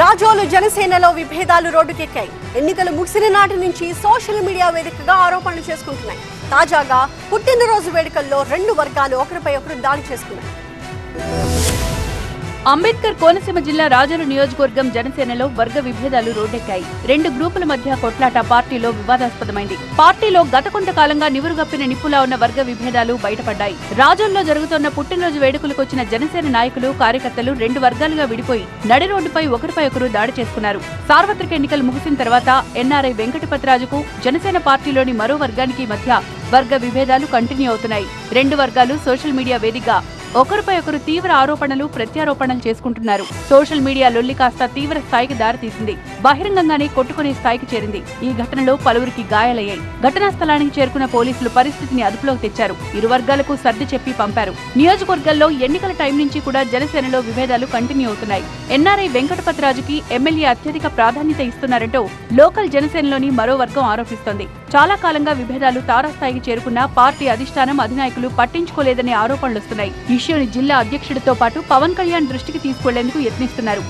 రాజోలు జనసేనలో విభేదాలు రోడ్డుకెక్కాయి. ఎన్నికలు ముగిసిన నాటి నుంచి సోషల్ మీడియా వేదికగా ఆరోపణలు చేసుకుంటున్నాయి. తాజాగా పుట్టినరోజు వేడుకల్లో రెండు వర్గాలు ఒకరిపై ఒకరు దాడి చేసుకున్నాయి. అంబేద్కర్ కోనసీమ జిల్లా రాజోలు నియోజకవర్గం జనసేనలో వర్గ విభేదాలు రోడ్డెక్కాయి. రెండు గ్రూపుల మధ్య కొట్లాట పార్టీలో వివాదాస్పదమైంది. పార్టీలో గత కొంతకాలంగా నివురుగప్పిన నిప్పులా ఉన్న వర్గ విభేదాలు బయటపడ్డాయి. రాజంలో జరుగుతున్న పుట్టినరోజు వేడుకలకు వచ్చిన జనసేన నాయకులు కార్యకర్తలు రెండు వర్గాలుగా విడిపోయి నడి రోడ్డుపై ఒకరిపై ఒకరు దాడి చేసుకున్నారు. సార్వత్రిక ఎన్నికలు ముగిసిన తర్వాత ఎన్ఆర్ఐ వెంకటపతిరాజుకు జనసేన పార్టీలోని మరో వర్గానికి మధ్య వర్గ విభేదాలు కంటిన్యూ అవుతున్నాయి. రెండు వర్గాలు సోషల్ మీడియా వేదికగా ఒకరిపై ఒకరు తీవ్ర ఆరోపణలు ప్రత్యారోపణలు చేసుకుంటున్నారు. సోషల్ మీడియా లొల్లి కాస్త తీవ్ర స్థాయికి దారితీసింది. బహిరంగంగానే కొట్టుకునే స్థాయికి చేరింది. ఈ ఘటనలో పలువురికి గాయాలయ్యాయి. ఘటనా స్థలానికి చేరుకున్న పోలీసులు పరిస్థితిని అదుపులోకి తెచ్చారు. ఇరు వర్గాలకు సర్ది చెప్పి పంపారు. నియోజకవర్గాల్లో ఎన్నికల టైం నుంచి కూడా జనసేనలో విభేదాలు కంటిన్యూ అవుతున్నాయి. ఎన్ఆర్ఐ వెంకటపతిరాజుకి ఎమ్మెల్యే అత్యధిక ప్రాధాన్యత ఇస్తున్నారంటూ లోకల్ జనసేనలోని మరో వర్గం ఆరోపిస్తోంది. చాలా కాలంగా విభేదాలు తారాస్థాయికి చేరుకున్న పార్టీ అధిష్టానం అధినాయకులు పట్టించుకోలేదనే ఆరోపణలు వస్తున్నాయి ఇష్యూని జిల్లా అధ్యక్షుడితో పాటు పవన్ కళ్యాణ్ దృష్టికి తీసుకెళ్ళేందుకు యత్నిస్తున్నారు.